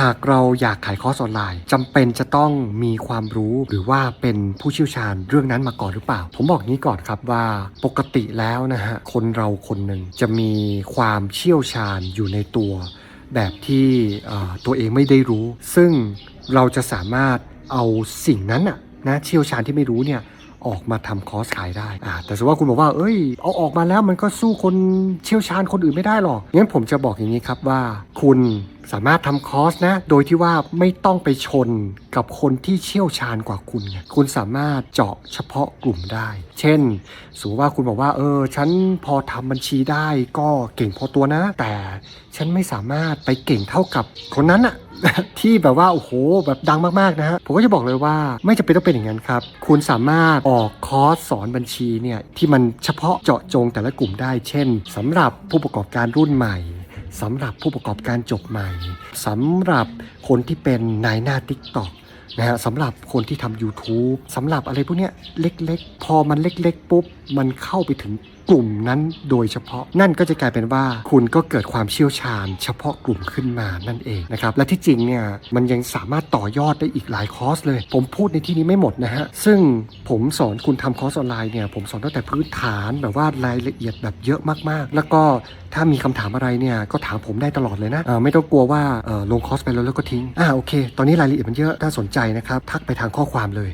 หากเราอยากขายคอร์สออนไลน์จำเป็นจะต้องมีความรู้หรือว่าเป็นผู้เชี่ยวชาญเรื่องนั้นมาก่อนหรือเปล่า ผมบอกงี้ก่อนครับว่าปกติแล้วนะฮะคนเราคนหนึ่งจะมีความเชี่ยวชาญอยู่ในตัว แบบที่ตัวเองไม่ได้รู้ ซึ่งเราจะสามารถเอาสิ่งนั้นะนะเชี่ยวชาญที่ไม่รู้เนี่ย ออกมาทำคอร์สขายได้อ่าแต่สมมติว่าคุณบอกว่า เอ้ย เอาออกมาแล้วมันก็สู้คนเชี่ยวชาญคนอื่นไม่ได้หรอกงั้นผมจะบอกอย่างนี้ครับว่า คุณสามารถทำคอร์สนะ โดยที่ว่าไม่ต้องไปชนกับคนที่เชี่ยวชาญกว่าคุณไงคุณสามารถเจาะเฉพาะกลุ่มได้ เช่น สมมติว่าคุณบอกว่า เออ ฉันพอทำบัญชีได้ก็เก่งพอตัวนะ แต่ฉันไม่สามารถไปเก่งเท่ากับคนนั้นอะ ที่แบบว่าโอ้โหแบบดังมากๆนะฮะผมก็จะบอกเลยว่าไม่จำเป็นต้องเป็นอย่างนั้นครับ คุณสามารถออกคอร์สสอนบัญชีเนี่ยที่มันเฉพาะเจาะจงแต่ละกลุ่มได้ เช่นสำหรับผู้ประกอบการรุ่นใหม่สำหรับผู้ประกอบการจบใหม่สำหรับคนที่เป็นนายหน้า TikTok นะฮะสำหรับคนที่ทำ YouTube สำหรับอะไรพวกเนี้ยเล็กๆ พอมันเล็กๆ ปุ๊บ มันเข้าไปถึง กลุ่มนั้นโดยเฉพาะ นั่นก็จะกลายเป็นว่าคุณก็เกิดความเชี่ยวชาญ เฉพาะกลุ่มขึ้นมานั่นเองนะครับและที่จริงเนี่ยมันยังสามารถต่อยอดได้อีกหลายคอร์สเลย ผมพูดในที่นี้ไม่หมดนะฮะซึ่งผมสอนคุณทำคอร์สออนไลน์เนี่ยผมสอนตั้งแต่พื้นฐานแบบว่ารายละเอียดแบบเยอะมากๆ แล้วก็ถ้ามีคำถามอะไรเนี่ยก็ถามผมได้ตลอดเลยนะไม่ต้องกลัวว่าลงคอร์สไปแล้วแล้วก็ทิ้งอ่าโอเค ตอนนี้รายละเอียดมันเยอะถ้าสนใจนะครับทักไปทางข้อความเลย